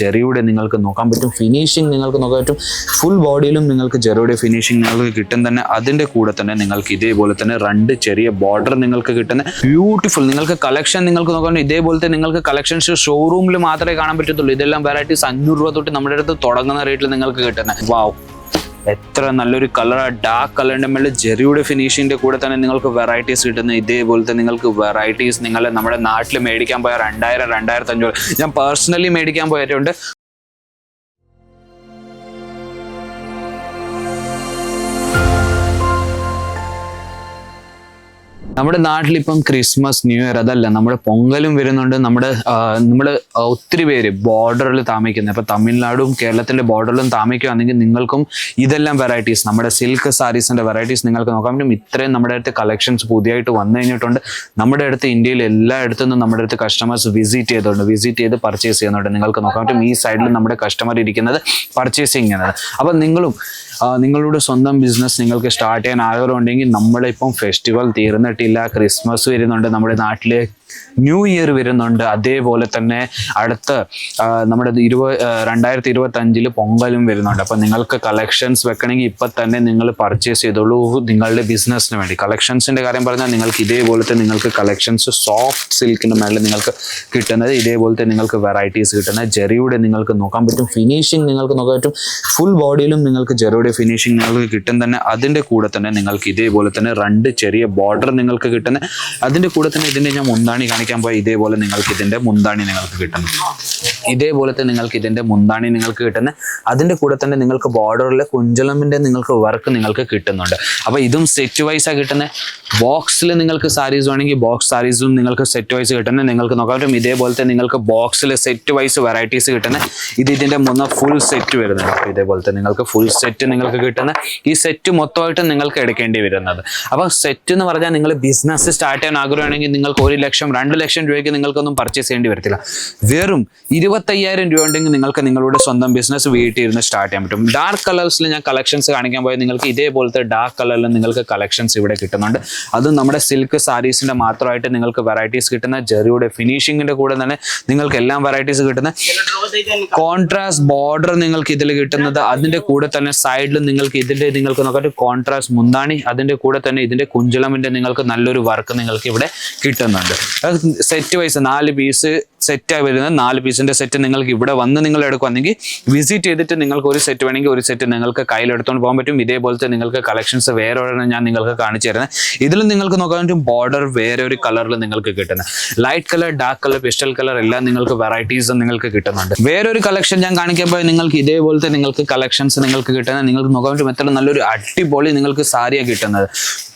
ജെറിയുടെ നിങ്ങൾക്ക് നോക്കാൻ പറ്റും ഫിനിഷിങ് നിങ്ങൾക്ക് നോക്കാൻ പറ്റും ഫുൾ ബോഡിയിലും നിങ്ങൾക്ക് ജെറിയുടെ ഫിനിഷിങ് നിങ്ങൾക്ക് കിട്ടും തന്നെ. അതിന്റെ കൂടെ തന്നെ നിങ്ങൾക്ക് ഇതേപോലെ തന്നെ രണ്ട് ചെറിയ ബോർഡർ നിങ്ങൾക്ക് കിട്ടുന്ന ബ്യൂട്ടിഫുൾ നിങ്ങൾക്ക് കളക്ഷൻ നിങ്ങൾക്ക് നോക്കാൻ ഇതേപോലെ തന്നെ നിങ്ങൾക്ക് കളക്ഷൻസ് ഷോറൂമിൽ മാത്രമേ കാണാൻ പറ്റത്തുള്ളൂ. ഇതെല്ലാം വെറൈറ്റീസ് അഞ്ഞൂറ് രൂപ തൊട്ട് നമ്മുടെ അടുത്ത് തുടങ്ങുന്ന റേറ്റിൽ നിങ്ങൾക്ക് കിട്ടുന്നത് വാവ് എത്ര നല്ലൊരു കളറാ ഡാർക്ക് കളറിന്റെ മേലെ ജെറിയുടെ ഫിനിഷിന്റെ കൂടെ തന്നെ നിങ്ങൾക്ക് വെറൈറ്റീസ് കിട്ടുന്ന ഇതേപോലത്തെ നിങ്ങൾക്ക് വെറൈറ്റീസ് നിങ്ങൾ നമ്മുടെ നാട്ടിൽ മേടിക്കാൻ പോയ രണ്ടായിരം രണ്ടായിരത്തി അഞ്ഞൂറ് ഞാൻ പേഴ്സണലി മേടിക്കാൻ പോയിട്ടുണ്ട്. നമ്മുടെ നാട്ടിൽ ഇപ്പം ക്രിസ്മസ് ന്യൂ ഇയർ അതല്ല നമ്മുടെ പൊങ്കലും വരുന്നുണ്ട്. നമ്മുടെ നമ്മൾ ഒത്തിരി പേര് ബോർഡറിൽ താമസിക്കുന്നത്. ഇപ്പം തമിഴ്നാടും കേരളത്തിന്റെ ബോർഡറിലും താമസിക്കുകയാണെങ്കിൽ നിങ്ങൾക്കും ഇതെല്ലാം വെറൈറ്റീസ് നമ്മുടെ സിൽക്ക് സാരീസിന്റെ വെറൈറ്റീസ് നിങ്ങൾക്ക് നോക്കാൻ പറ്റും ഇത്രയും നമ്മുടെ അടുത്ത് കളക്ഷൻസ് പുതിയതായിട്ട് വന്നു കഴിഞ്ഞിട്ടുണ്ട്. നമ്മുടെ അടുത്ത് ഇന്ത്യയിൽ എല്ലായിടത്തു നിന്നും നമ്മുടെ അടുത്ത് കസ്റ്റമേഴ്സ് വിസിറ്റ് ചെയ്തുകൊണ്ട് വിസിറ്റ് ചെയ്ത് പർച്ചേസ് ചെയ്യുന്നുണ്ട്. നിങ്ങൾക്ക് നോക്കാൻ പറ്റും ഈ സൈഡിൽ നമ്മുടെ കസ്റ്റമർ ഇരിക്കുന്നത് പർച്ചേസിങ് ചെയ്യുന്നത്. അപ്പം നിങ്ങളും നിങ്ങളുടെ സ്വന്തം ബിസിനസ് നിങ്ങൾക്ക് സ്റ്റാർട്ട് ചെയ്യാൻ ആഗ്രഹമുണ്ടെങ്കിൽ നമ്മളിപ്പം ഫെസ്റ്റിവൽ തീർന്നിട്ടില്ല ക്രിസ്മസ് വരുന്നുണ്ട് നമ്മുടെ നാട്ടിൽ. ന്യൂ ഇയർ വരുന്നുണ്ട്. അതേപോലെ തന്നെ അടുത്ത നമ്മുടെ ഇരുപത് രണ്ടായിരത്തി ഇരുപത്തി അഞ്ചിൽ പൊങ്കലും വരുന്നുണ്ട്. അപ്പം നിങ്ങൾക്ക് കളക്ഷൻസ് വെക്കണമെങ്കിൽ ഇപ്പം തന്നെ നിങ്ങൾ പർച്ചേസ് ചെയ്തോളൂ. നിങ്ങളുടെ ബിസിനസ്സിന് വേണ്ടി. കളക്ഷൻസിന്റെ കാര്യം പറഞ്ഞാൽ നിങ്ങൾക്ക് ഇതേപോലത്തെ നിങ്ങൾക്ക് കളക്ഷൻസ് സോഫ്റ്റ് സിൽക്കിന്റെ മേലെ നിങ്ങൾക്ക് കിട്ടുന്നത് ഇതേപോലത്തെ നിങ്ങൾക്ക് വെറൈറ്റീസ് കിട്ടുന്നത്. ജെറിയുടെ നിങ്ങൾക്ക് നോക്കാൻ പറ്റും. ഫിനിഷിങ് നിങ്ങൾക്ക് നോക്കാൻ പറ്റും. ഫുൾ ബോഡിയിലും നിങ്ങൾക്ക് ജെറിയുടെ ഫിനിഷിങ് നിങ്ങൾക്ക് കിട്ടും തന്നെ. അതിന്റെ കൂടെ തന്നെ നിങ്ങൾക്ക് ഇതേപോലെ തന്നെ രണ്ട് ചെറിയ ബോർഡർ നിങ്ങൾക്ക് കിട്ടുന്നത്. അതിന്റെ കൂടെ തന്നെ ഇതിന്റെ ഞാൻ മുന്താണി കാണിക്കാൻ പോയാൽ ഇതേപോലെ നിങ്ങൾക്ക് ഇതിന്റെ മുന്താണി നിങ്ങൾക്ക് കിട്ടുന്നു ഇതേപോലത്തെ നിങ്ങൾക്ക് ഇതിന്റെ മുന്താണി നിങ്ങൾക്ക് കിട്ടുന്ന അതിന്റെ കൂടെ തന്നെ നിങ്ങൾക്ക് ബോർഡറിലെ കുഞ്ചലമിന്റെ നിങ്ങൾക്ക് വർക്ക് നിങ്ങൾക്ക് കിട്ടുന്നുണ്ട്. അപ്പോൾ ഇതും സെറ്റ് വൈസ് ആ കിട്ടുന്നത് ബോക്സിൽ നിങ്ങൾക്ക് സാരീസ് വേണമെങ്കിൽ ബോക്സ് സാരീസിലും നിങ്ങൾക്ക് സെറ്റ് വൈസ് കിട്ടുന്നത് നിങ്ങൾക്ക് നോക്കാൻ പറ്റും ഇതേപോലത്തെ നിങ്ങൾക്ക് ബോക്സിൽ സെറ്റ് വൈസ് വെറൈറ്റീസ് കിട്ടുന്ന. ഇത് ഇതിന്റെ മൂന്ന് ഫുൾ സെറ്റ് വരുന്നുണ്ട് അപ്പൊ ഇതേപോലത്തെ നിങ്ങൾക്ക് ഫുൾ സെറ്റ് നിങ്ങൾക്ക് കിട്ടുന്ന. ഈ സെറ്റ് മൊത്തമായിട്ട് നിങ്ങൾക്ക് എടുക്കേണ്ടി വരുന്നത്. അപ്പോൾ സെറ്റ് എന്ന് പറഞ്ഞാൽ നിങ്ങൾ ബിസിനസ് സ്റ്റാർട്ട് ചെയ്യാൻ ആഗ്രഹമാണെങ്കിൽ നിങ്ങൾക്ക് ഒരു ലക്ഷം രണ്ട് ലക്ഷം രൂപയ്ക്ക് നിങ്ങൾക്കൊന്നും പർച്ചേസ് ചെയ്യേണ്ടി വരത്തില്ല. വെറും ഇരുപത്തയ്യായിരം രൂപ ഉണ്ടെങ്കിൽ നിങ്ങൾക്ക് നിങ്ങളുടെ സ്വന്തം ബിസിനസ് വീട്ടിൽ ഇരുന്ന് സ്റ്റാർട്ട് ചെയ്യാൻ പറ്റും. ഡാർക്ക് കളേഴ്സിൽ ഞാൻ കളക്ഷൻസ് കാണിക്കാൻ പോയാൽ നിങ്ങൾക്ക് ഇതേപോലത്തെ ഡാർക്ക് കളറിൽ നിങ്ങൾക്ക് കളക്ഷൻസ് ഇവിടെ കിട്ടുന്നുണ്ട്. അതും നമ്മുടെ സിൽക്ക് സാരീസിന്റെ മാത്രമായിട്ട് നിങ്ങൾക്ക് വെറൈറ്റീസ് കിട്ടുന്ന ജെറിയുടെ ഫിനിഷിങ്ങിന്റെ കൂടെ തന്നെ നിങ്ങൾക്ക് എല്ലാം വെറൈറ്റീസ് കിട്ടുന്ന കോൺട്രാസ്റ്റ് ബോർഡർ നിങ്ങൾക്ക് ഇതിൽ കിട്ടുന്നത് അതിന്റെ കൂടെ തന്നെ സൈഡിൽ നിങ്ങൾക്ക് ഇതിന്റെ നിങ്ങൾക്ക് നോക്കാം കോൺട്രാസ്റ്റ് മുന്താണി അതിന്റെ കൂടെ തന്നെ ഇതിന്റെ കുഞ്ചലമിന്റെ നിങ്ങൾക്ക് നല്ലൊരു വർക്ക് നിങ്ങൾക്ക് ഇവിടെ കിട്ടുന്നുണ്ട്. സെറ്റ് വൈസ് നാല് പീസ് സെറ്റായി വരുന്നത്. നാല് പീസിന്റെ സെറ്റ് നിങ്ങൾക്ക് ഇവിടെ വന്ന് നിങ്ങൾ എടുക്കുവാണെങ്കിൽ വിസിറ്റ് ചെയ്തിട്ട് നിങ്ങൾക്ക് ഒരു സെറ്റ് വേണമെങ്കിൽ ഒരു സെറ്റ് നിങ്ങൾക്ക് കയ്യിൽ എടുത്തുകൊണ്ട് പോകാൻ പറ്റും. ഇതേപോലത്തെ നിങ്ങൾക്ക് കളക്ഷൻസ് വേറെ ഒരെണ്ണം ഞാൻ നിങ്ങൾക്ക് കാണിച്ചു തരുന്നത്. ഇതിലും നിങ്ങൾക്ക് നോക്കാൻ പറ്റും ബോർഡർ വേറെ ഒരു കളറിൽ നിങ്ങൾക്ക് കിട്ടുന്നത്. Light colour dark colour pastel colour എല്ലാം നിങ്ങൾക്ക് വെറൈറ്റീസ് നിങ്ങൾക്ക് കിട്ടുന്നുണ്ട്. വേറൊരു കളക്ഷൻ ഞാൻ കാണിക്കുമ്പോൾ നിങ്ങൾക്ക് ഇതേപോലത്തെ നിങ്ങൾക്ക് കളക്ഷൻസ് നിങ്ങൾക്ക് കിട്ടുന്നത് നിങ്ങൾക്ക് നോക്കാൻ പറ്റും എത്ര നല്ലൊരു അടിപൊളി നിങ്ങൾക്ക് സാരിയാണ് കിട്ടുന്നത്.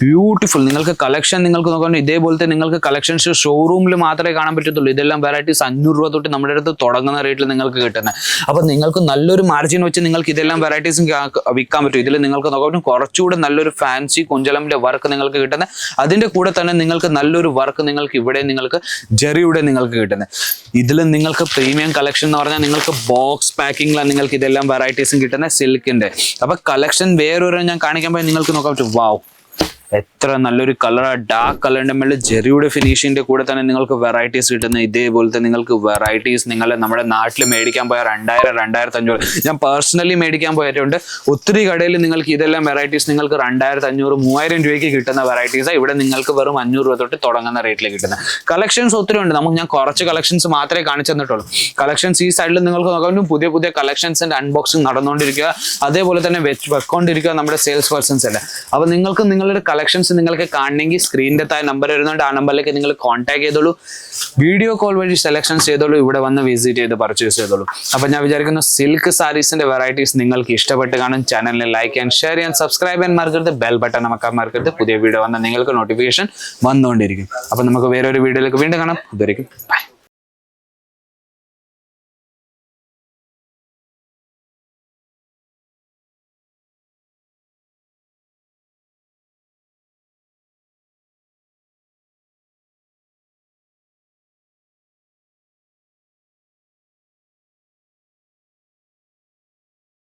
ബ്യൂട്ടിഫുൾ നിങ്ങൾക്ക് കളക്ഷൻ നിങ്ങൾക്ക് നോക്കാൻ ഇതേപോലത്തെ നിങ്ങൾക്ക് കളക്ഷൻസ് ഷോറൂമിൽ മാത്രമേ കാണാൻ പറ്റത്തുള്ളൂ. ഇതെല്ലാം വെറൈറ്റീസ് അഞ്ഞൂറ് രൂപ തൊട്ട് നമ്മുടെ അടുത്ത് തുടങ്ങുന്ന റേറ്റിൽ നിങ്ങൾക്ക് കിട്ടുന്നത് അപ്പോൾ നിങ്ങൾക്ക് നല്ലൊരു മാർജിൻ വെച്ച് നിങ്ങൾക്ക് ഇതെല്ലാം വെറൈറ്റീസും വിൽക്കാൻ പറ്റും. ഇതിൽ നിങ്ങൾക്ക് പറ്റും. കുറച്ചുകൂടെ നല്ലൊരു ഫാൻസി കുഞ്ചലമിന്റെ വർക്ക് നിങ്ങൾക്ക് കിട്ടുന്നത് അതിന്റെ കൂടെ തന്നെ നിങ്ങൾക്ക് നല്ലൊരു വർക്ക് നിങ്ങൾക്ക് ഇവിടെ നിങ്ങൾക്ക് ജെറിയുടെ നിങ്ങൾക്ക് കിട്ടുന്നത് ഇതിൽ നിങ്ങൾക്ക് പ്രീമിയം കളക്ഷൻ എന്ന് പറഞ്ഞാൽ നിങ്ങൾക്ക് ബോക്സ് പാക്കിങ്ങിലാണ് നിങ്ങൾക്ക് ഇതെല്ലാം വെറൈറ്റീസും കിട്ടുന്നത് സിൽക്കിന്റെ അപ്പൊ കളക്ഷൻ വേറൊരു ഞാൻ കാണിക്കാൻ നിങ്ങൾക്ക് നോക്കാൻ പറ്റും. വാവ് എത്ര നല്ലൊരു കളർ ഡാർക്ക് കളറിന്റെ മേളിൽ ജെറിയുടെ ഫിനിഷിന്റെ കൂടെ തന്നെ നിങ്ങൾക്ക് വെറൈറ്റീസ് കിട്ടുന്ന ഇതേപോലത്തെ നിങ്ങൾക്ക് വെറൈറ്റീസ് നിങ്ങൾ നമ്മുടെ നാട്ടിൽ മേടിക്കാൻ പോയ രണ്ടായിരം രണ്ടായിരത്തി അഞ്ഞൂറ് ഞാൻ പേഴ്സണലി മേടിക്കാൻ പോയിട്ടുണ്ട്. ഒത്തിരി കടയിൽ നിങ്ങൾക്ക് ഇതെല്ലാം വെറൈറ്റീസ് നിങ്ങൾക്ക് രണ്ടായിരത്തി അഞ്ഞൂറ് മൂവായിരം രൂപയ്ക്ക് കിട്ടുന്ന വെറൈറ്റീസ് ഇവിടെ നിങ്ങൾക്ക് വെറും അഞ്ഞൂറ് രൂപ തൊട്ട് തുടങ്ങുന്ന റേറ്റിൽ കിട്ടുന്നത്. കളക്ഷൻസ് ഒത്തിരി ഉണ്ട്. നമുക്ക് ഞാൻ കുറച്ച് കളക്ഷൻസ് മാത്രമേ കാണിച്ചു തന്നിട്ടുള്ളൂ. കളക്ഷൻസ് ഈ സൈഡിൽ നിങ്ങൾക്ക് നോക്കാൻ പുതിയ പുതിയ കളക്ഷൻസിന്റെ അൺബോക്സിംഗ് നടന്നുകൊണ്ടിരിക്കുക. അതേപോലെ തന്നെ വെച്ച് വെക്കൊണ്ടിരിക്കുക നമ്മുടെ സെയിൽസ് പേഴ്സൺസ് അല്ലേ അപ്പൊ നിങ്ങൾക്ക് നിങ്ങളുടെ കളക്ഷൻസ് നിങ്ങൾക്ക് കാണണമെങ്കിൽ സ്ക്രീനിന്റെ താഴെ നമ്പർ വരുന്നുണ്ട്. ആ നമ്പറിലേക്ക് നിങ്ങൾ കോൺടാക്ട് ചെയ്തോളൂ. വീഡിയോ കോൾ വഴി സെലക്ഷൻസ് ചെയ്തോളൂ. ഇവിടെ വന്ന് വിസിറ്റ് ചെയ്ത് പർച്ചേസ് ചെയ്തോളൂ. അപ്പൊ ഞാൻ വിചാരിക്കുന്നു സിൽക്ക് സാരീസിന്റെ വെറൈറ്റീസ് നിങ്ങൾക്ക് ഇഷ്ടപ്പെട്ട് കാണും. ചാനലിനെ ലൈക്ക് ആൻഡ് ഷെയർ ചെയ്യാൻ സബ്സ്ക്രൈബ് ചെയ്യാൻ മറക്കരുത്. ബെൽ ബട്ടൺ നമുക്ക് മറക്കരുത്. പുതിയ വീഡിയോ വന്നാൽ നിങ്ങൾക്ക് നോട്ടിഫിക്കേഷൻ വന്നുകൊണ്ടിരിക്കും. അപ്പൊ നമുക്ക് വേറെ ഒരു വീഡിയോയിലേക്ക് വീണ്ടും കാണാം. ഇതുവരെയും